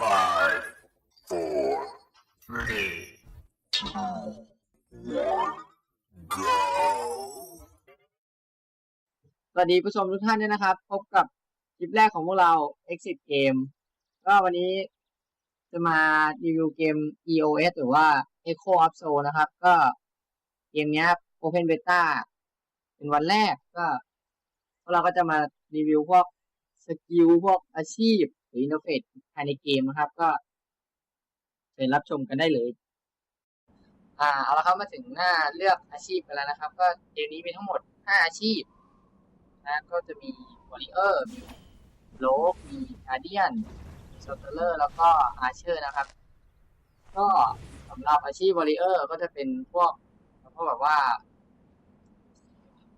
Five, four, three, two, one, go. สวัสดีผู้ชมทุกท่านด้วยนะครับ พบกับคลิปแรกของพวกเรา Exit Game ก็วันนี้จะมารีวิวเกม EOS หรือว่า Echo of Soul นะครับ ก็เกมเนี้ย Open Beta เป็นวันแรกก็ เราก็จะมารีวิวพวกสกิลพวกอาชีพ หรืออินเทอร์เฟซภายในเกมนะครับ ก็เชิญรับชมกันได้เลย อ่าเอาละครับมาถึงหน้าเลือกอาชีพกันแล้วนะครับ ก็เกมนี้มีทั้งหมด 5 อาชีพนะก็จะมีวอริเออร์มีโลกมีกาเดียนมีโซเทเลอร์แล้วก็อาเชอร์นะครับ ก็สำหรับอาชีพวอริเออร์ก็จะเป็นพวกพวกแบบว่า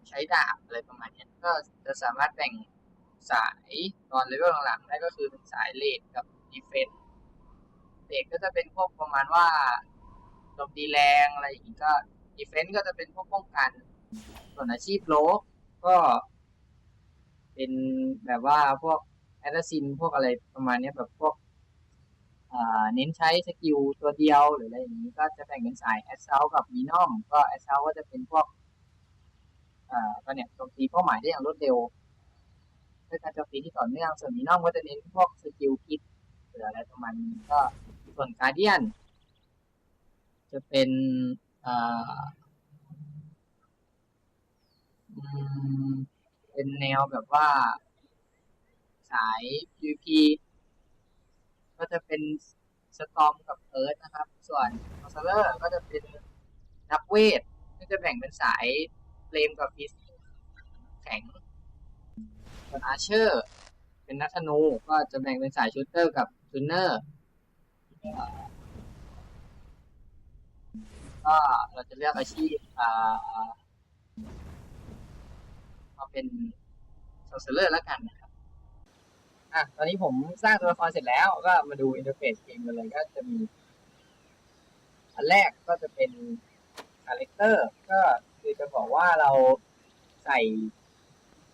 ใช้ดาบอะไรประมาณนี้ก็จะสามารถแบ่ง สายตอนเลเวลหลังๆได้ก็คือเป็นสายเลดกับดีเฟนส์เลดก็จะเป็นพวกประมาณว่าโจมตีแรงอะไรอย่างงี้ก็ดีเฟนส์ก็จะเป็นพวกป้องกัน ส่วนอาชีพโลกก็เป็นแบบว่าพวกแอตซินพวกอะไรประมาณนี้แบบพวกอ่าเน้นใช้สกิลตัวเดียวหรืออะไรอย่างนี้ก็จะแบ่งเป็นสายแอสเซลกับวีนอมก็แอสเซลก็จะเป็นพวกอ่าก็เนี่ยโจมตีเป้าหมายได้อย่างรวดเร็ว ด้วยการโจมตีที่ต่อเนื่อง ส่วนวีนอมก็จะเน้นพวกสกิลคิดหรืออะไรประมาณนี้ก็ส่วนการเดียน จะเป็นอ่อเป็นแนวแบบว่า สาย PVP ก็จะเป็นสตอมกับเอิร์ธนะครับ ส่วนคอนเซอร์ก็จะเป็นนักเวทก็จะแบ่งเป็นสายเฟลมกับฟิสแข็ง ส่วนอาเชอร์ เป็นนักธนูก็จะแบ่งเป็นสายชูเตอร์กับทูนเนอร์ก็เราจะเลือกอาชีพอ่ามาเป็นโซเซอร์แล้วกันนะครับอะตอนนี้ผมสร้างตัวละครเสร็จแล้ว ก็มาดูอินเทอร์เฟซเกมกันเลยก็จะมี อันแรกก็จะเป็นคาแรคเตอร์ก็คือจะบอกว่าเราใส่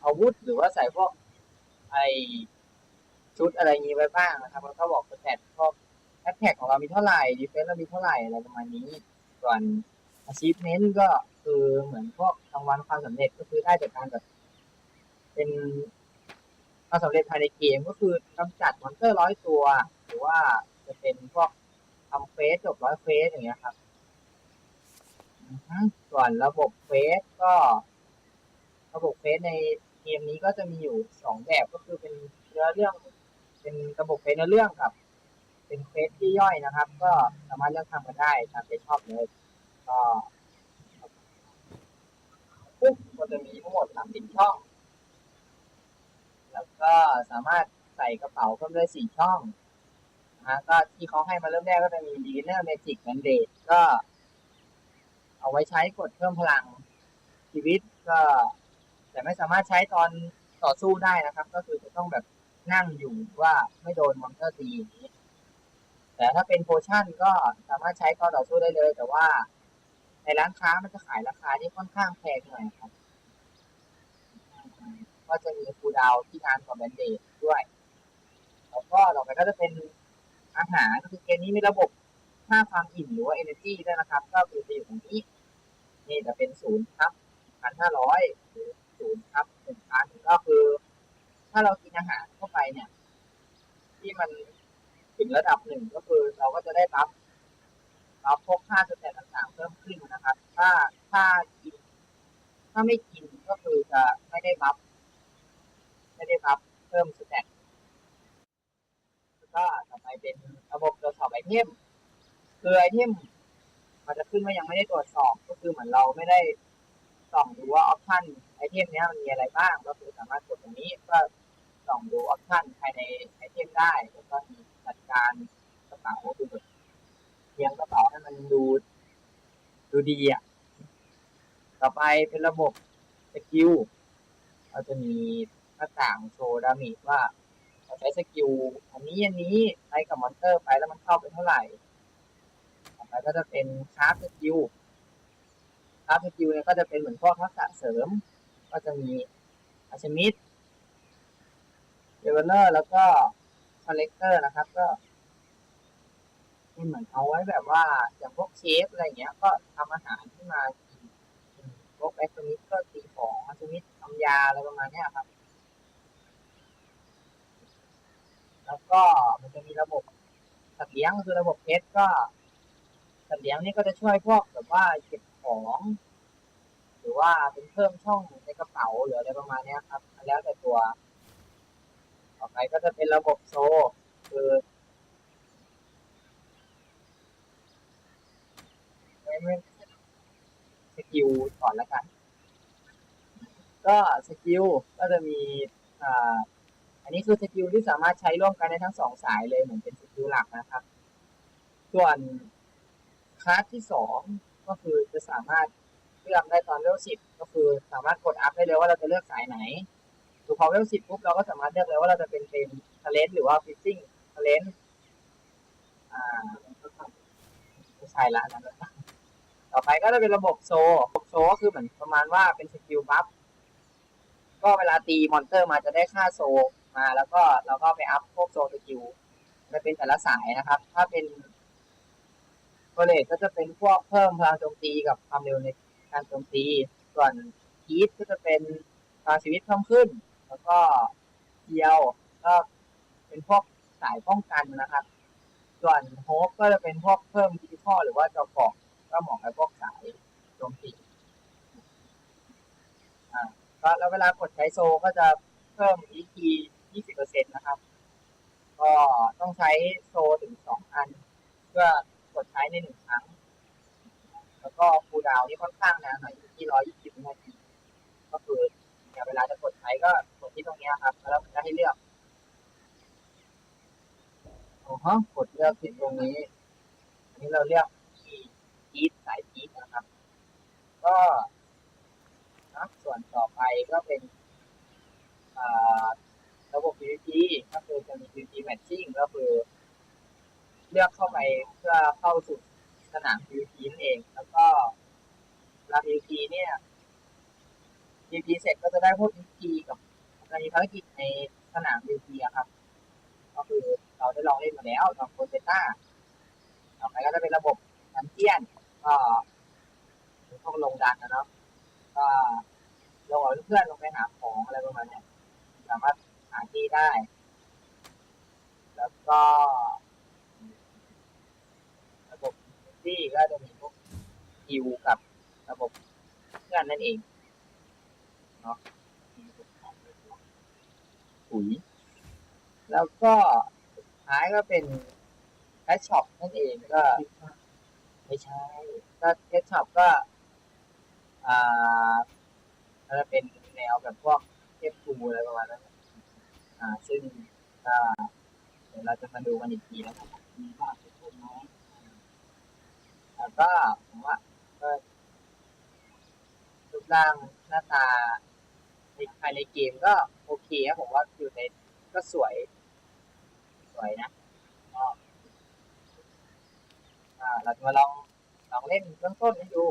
อาวุธหรือว่าใส่พวกไอชุดอะไรงี้ไว้บ้างนะครับแล้วก็บอกสแตทพวกแอตแทกของเรามีเท่าไหร่ดีเฟนส์เรามีเท่าไหร่อะไรประมาณนี้ ส่วน achievement ก็คือเหมือนพวกรางวัลความสำเร็จก็คือได้จากการแบบเป็นความสำเร็จภายในเกมก็คือกำจัดมอนสเตอร์ร้อยตัว หรือว่าจะเป็นพวกทำเฟสจบร้อยเฟสอย่างเงี้ยครับอือฮึส่วนระบบเฟสก็ ระบบเฟสในเกมนี้ก็จะมีอยู่สองแบบก็คือเป็นเนื้อเรื่อง เป็นระบบเฟสเนื้อเรื่องกับ เป็นเฟสที่ย่อยนะครับ ก็สามารถเลือกทำกันได้ตามใจชอบเลยก็ปุ๊บก็จะมีทั้งหมดสามสิบช่อง แล้วก็สามารถใส่กระเป๋าเพิ่มได้สี่ช่องนะฮะก็ที่เขาให้มาเริ่มแรกก็จะมี beginner magic mandate ก็ เอาไว้ใช้กดเพิ่มพลังชีวิตก็ แต่ไม่สามารถใช้ตอนต่อสู้ได้นะครับ ก็คือจะต้องแบบนั่งอยู่ว่าไม่โดนมอนสเตอร์ตีอย่าตีแต่ถ้าเป็นโพชั่นก็สามารถใช้ตอนต่อสู้ได้เลย แต่ว่าในร้านค้ามันจะขายราคาที่ค่อนข้างแพงหน่อยครับ ก็จะมีคูดาวที่นานกว่าแบนเดดด้วยแล้วก็ต่อไปก็จะเป็นอาหารก็คือเกมนี้มีระบบค่าความอิ่มหรือว่า energy ด้วยนะครับ ก็คือจะอยู่ตรงนี้ นี่จะเป็นศูนย์ครับพันห้าร้อยหรือ ศูนย์ครับหนึ่งพันก็คือ ถ้าเรากินอาหารเข้าไปเนี่ย ที่มันถึงระดับหนึ่งก็คือเราก็จะได้รับรับพวกค่าสแตทต่างๆเพิ่มขึ้นนะครับ ถ้าถ้ากิน ถ้าไม่กินก็คือจะไม่ได้รับ ไม่ได้รับเพิ่มสแตทแล้วก็ต่อไปเป็นระบบตรวจสอบไอเทมคือไอเทมมันจะขึ้นว่ายังไม่ได้ตรวจสอบก็คือเหมือนเราไม่ได้ ส่องดูว่าออปชันไอเทมเนี้ยมันมีอะไรบ้าง ก็คือสามารถกดตรงนี้ก็ส่องดูออปชันภายในไอเทมได้แล้วก็มีจัดการกระเป๋าดูแบบเรียงกระเป๋าให้มันดูดูดีอะต่อไปเป็นระบบสกิลเราจะมีหน้าต่างโชว์ดามจว่าเราใช้สกิลอันนี้อันนี้ใช้กับมอนเตอร์ไปแล้วมันเข้าไปเท่าไหร่ต่อไปก็จะเป็นคราฟสกิล คราฟสกิลเนี่ยก็จะเป็นเหมือนพวกทักษะเสริม ก็จะมีอาชมิดเดเวลเลอร์แล้วก็คอลเลกเตอร์นะครับ ก็เป็นเหมือนเอาไว้แบบว่าอย่างพวกเชฟอะไรเงี้ย ก็ทำอาหารขึ้นมากินพวกแอคมิดก็ตีของอัคมิดทำยาอะไรประมาณเนี้ยครับ แล้วก็มันจะมีระบบสัตว์เลี้ยงคือระบบเพชรก็สัตว์เลี้ยงนี่ก็จะช่วยพวกแบบว่าเก็บ ของ หรือว่าเป็นเพิ่มช่องในกระเป๋าหรืออะไรประมาณนี้ครับ แล้วแต่ตัว ต่อไปก็จะเป็นระบบโซ คือไม่ไม่สกิลก่อนแล้วกัน ก็สกิลก็จะมีอ่าอันนี้คือสกิลที่สามารถใช้ร่วมกันได้ทั้งสองสายเลยเหมือนเป็นสกิลหลักนะครับ ส่วนคลาสที่สอง ก็คือจะสามารถเลือกได้ตอนเลเวลสิบก็คือสามารถกดอัพได้เลยว่าเราจะเลือกสายไหนคือพอเลเวลสิบปุ๊บเราก็สามารถเลือกเลยว่าเราจะเป็นเป็นทเลนหรือว่าฟิซซิ่งทเลนอ่าใช่ละนะต่อไปก็จะเป็นระบบโซระบบโซก็คือเหมือนประมาณว่าเป็นสกิลบัฟก็เวลาตีมอนเตอร์มาจะได้ค่าโซมาแล้วก็เราก็ไปอัพพวกโซสกิลจะเป็นแต่ละสายนะครับ ถ้าเป็น โคเลตก็จะเป็นพวกเพิ่มพลังโจมตีกับความเร็วในการโจมตี ส่วนฮีทก็จะเป็นพลังชีวิตเพิ่มขึ้น แล้วก็เกียวก็เป็นพวกสายป้องกันนะครับ ส่วนโฮปก็จะเป็นพวกเพิ่มคิทิคอหรือว่าจอปอกก็เหมาะกับพวกสายโจมตีก็แล้วเวลากดใช้โซก็จะเพิ่ม EP 20%นะครับ ก็ต้องใช้โซถึงสองอัน เพื่อ ดใช้ในหนึ่งครั้ง แล้วก็คูลดาวน์นี่ค่อนข้างนานหน่อยที่ร้อยู่ที่120นาทีก็คือเนี่ยเวลาจะกดใช้ก็กดที่ตรงนี้ครับ แล้วมันจะให้เลือกโอ้โหกดเลือกที่ตรงนี้ อันนี้เราเลือกที่พีทสายพีทนะครับ ก็นะส่วนต่อไปก็เป็นอ่าระบบ PVP ก็คือจะมี PVP matching ก็คือ เลือกเข้าไปเพื่อเข้าสู่สนาม PVP นั่นเอง แล้วก็เวลา PVP เนี่ย PVP เสร็จก็จะได้พวก PVP กับจะมีภารกิจในสนาม PVP อะครับ ก็คือเราได้ลองเล่นมาแล้วตอนโคเซต้าต่อไปก็จะเป็นระบบดันเจียน ก็พวกลงดันนะเนาะก็ลงกับเพื่อนลงไปหาของอะไรประมาณเนี้ยสามารถหาที่ได้ แล้วก็ระ ที่ก็จะมีพวกคิวกับระบบเพื่อนนั่นเองเนาะปุ๋ยแล้วก็สุดท้ายก็เป็นแคชช็อปนั่นเองก็ไม่ใช่ก็แคชช็อปก็อ่าก็จะเป็นแนวแบบพวกเทพทูอะไรประมาณนั้นอ่าซึ่งก็เดี๋ยวเราจะมาดูกันอีกทีนะครับมีบ้างเป็นคนน้อย แล้วก็ผมว่าก็รูปร่างหน้าตาในภายในเกมก็โอเคครับผมว่าอยู่ในก็สวย สวยนะก็อ่าเราจะมาลองลองเล่นเบื้องต้นให้ดู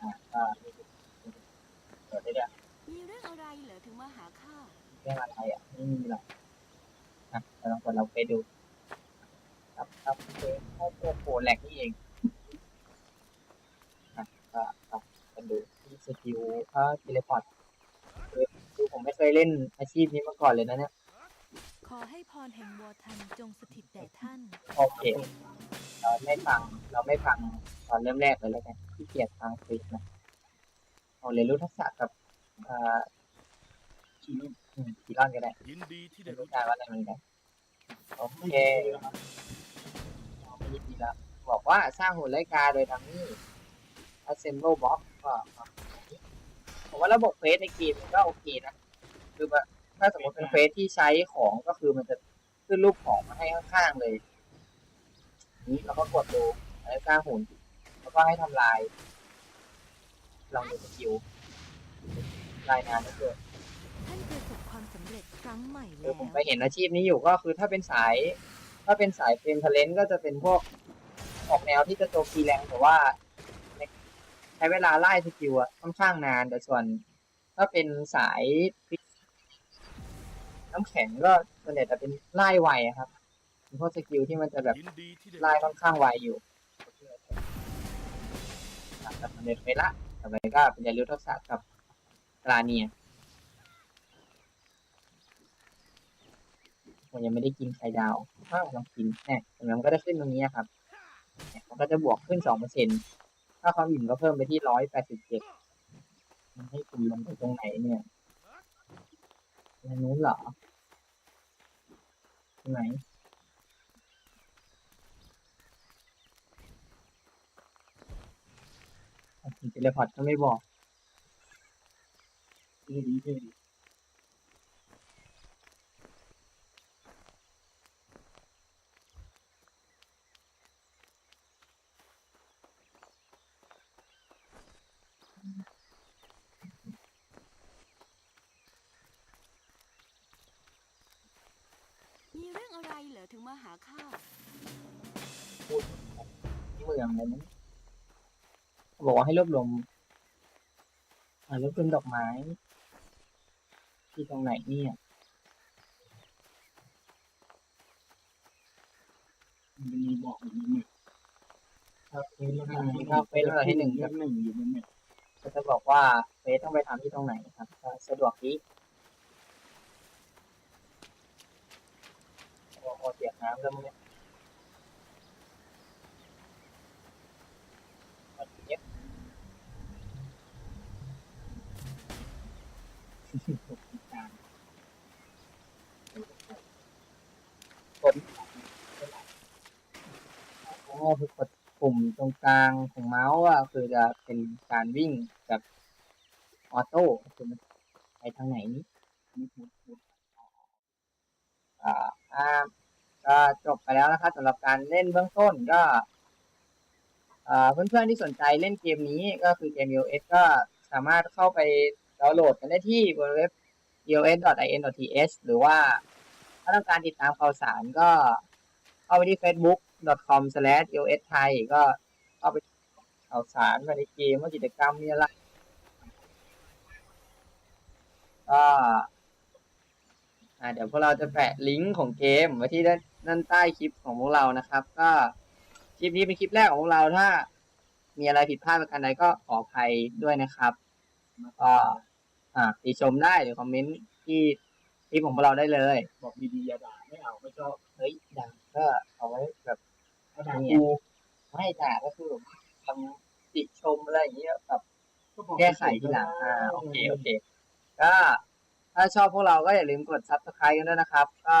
อ่าก็เปิดได้เลยมีเรื่องอะไรเหรอถึงมาหาข้าเรื่องอะไรอะไม่มีหรอกนะเราลองกดเราไปดู ครับครับโอเคเข้ตัวโผล่แหลกนี่เองนะก็ ครับกันดูที่สกิลเอ่อเทเลพอร์ตคือคือผมไม่เคยเล่นอาชีพนี้มาก่อนเลยนะเนี่ย ขอให้พรแห่งวอทันจงสถิตแด่ท่าน โอเค เราไม่ฟัง เราไม่ฟังตอนเริ่มแรกเลยแล้วกันที่เกียรทางคลิปนะเอาเรียนรู้ทักษะกับอ่าคีอืมคีรอนก็ได้ยินดีที่ไม่ได้รู้รู้จัจักกว่าอะไรเหมือนกันโอเคไม่ยินดีแล้วบอกว่าสร้างหุ่นไร้กาโดยทำนี่ assemble box ก็ผมว่าระบบเฟสในเกมมันก็โอเคนะคือแบบถ้าสมมติเป็นเฟสที่ใช้ของก็คือมันจะขึ้นรูปของมาให้ข้างๆเลย นี้เราก็กดดูแล้วสร้างหุ่นแล้วก็ให้ทำลายลองดูสกิลรายงานก็คือท่านประสบความสำเร็จครั้งใหม่คืแล้อวผมไปเห็นอาชีพนี้อยู่ก็คือถ้าเป็นสาย ถ้าเป็นสายเฟรมทเลนก็จะเป็นพวกออกแนวที่จะโจมตีแรงแต่ว่าใน ใช้เวลาไล่สกิลอะค่อนข้างนาน แต่ส่วนถ้าเป็นสายน้ำแข็งก็ส่วนใหญ่จะเป็นไล่ไวครับอืพวกสกิลที่มันจะแบบไล่ค่อนข้างไวอยู่อะแต่มันเป็นไปละต่อไปก็เป็นเรียนรู้ทักษะกับกราเนียผมยังไม่ได้กินไข่ดาวถ้าลองกินเนี่ยเห็นไหมมันก็จะขึ้นตรงนี้ครับ มันก็จะบวกขึ้นสองเปอร์เซ็นต์ ถ้าความอิ่มก็เพิ่มไปที่ร้อยแปดสิบเจ็ดมันให้คุณลงไปตรงไหนเนี่ยตรงนู้นเหรอใช่ไหมถึงเทเลพอร์ตก็ไม่บอกดีดีดี มีเรื่องอะไรเหรอ ถึงมาหาข้าเมืองเลยนะเขาบอกว่าให้รวบรวมอ่ารวบรวมดอกไม้ ที่ตรงไหนเนี่ยมันมีบอกอย่างนี้เนี่ยถ้าเฟซถ้าเฟซเราที่หนึ่งเรื่องหนึ่งอยู่นั่นเนี่ยก็จะบอกว่าเฟซต้องไปทำที่ตรงไหนครับก็สะดวกดี อ้โหเสียน้ำแล้วมึงเนี่ยกดอ๋อคือกดปุ่มตรงกลางของเมาส์อะคือจะเป็นการวิ่งแบบออโต้คือมันไปทางไหนนี่อ่าอ่า ก็จบไปแล้วนะครับสำหรับการเล่นเบื้องต้นก็เพื่อนๆที่สนใจเล่นเกมนี้ก็คือเกม iOS ก็สามารถเข้าไปดาวน์โหลดกันได้ที่บนเว็บ ios.in.th หรือว่าถ้าต้องการติดตามข่าวสารก็เข้าไปที่ facebook.com/ios ไทยก็เข้าไปข่าวสารมาในเกมว่ากิจกรรมมีอะไรก็เดี๋ยวพวกเราจะแปะลิงก์ของเกมไว้ที่ด้าน ด้านใต้คลิปของพวกเรานะครับ ก็คลิปนี้เป็นคลิปแรกของพวกเราถ้า มีอะไรผิดพลาดประการใดก็ขออภัยด้วยนะครับก็อ่าติชมได้หรือคอมเมนต์ที่คลิปของพวกเราได้เลย บอกดีๆอย่าด่าไม่เอาไม่ชอบเฮ้ยด่าก็เอาไว้แบบถ้าด่าเนี่ยกูไม่ด่าก็คือแบบคำติชมอะไรอย่างเงี้ยแบบก็บอกแก้ไขทีหลังอ่าโอเคโอเค ก็ถ้าชอบพวกเราก็อย่าลืมกด subscribe กันด้วยนะครับ ก็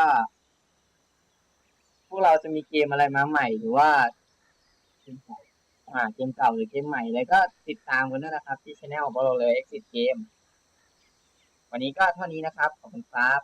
พวกเราจะมีเกมอะไรมาใหม่หรือว่าอ่าเกมเก่าหรือเกมใหม่อะไรก็ติดตามกันด้วยนะครับ ที่ช anel ของเราเลย Exit Game วันนี้ก็เท่านี้นะครับ ขอบคุณครับ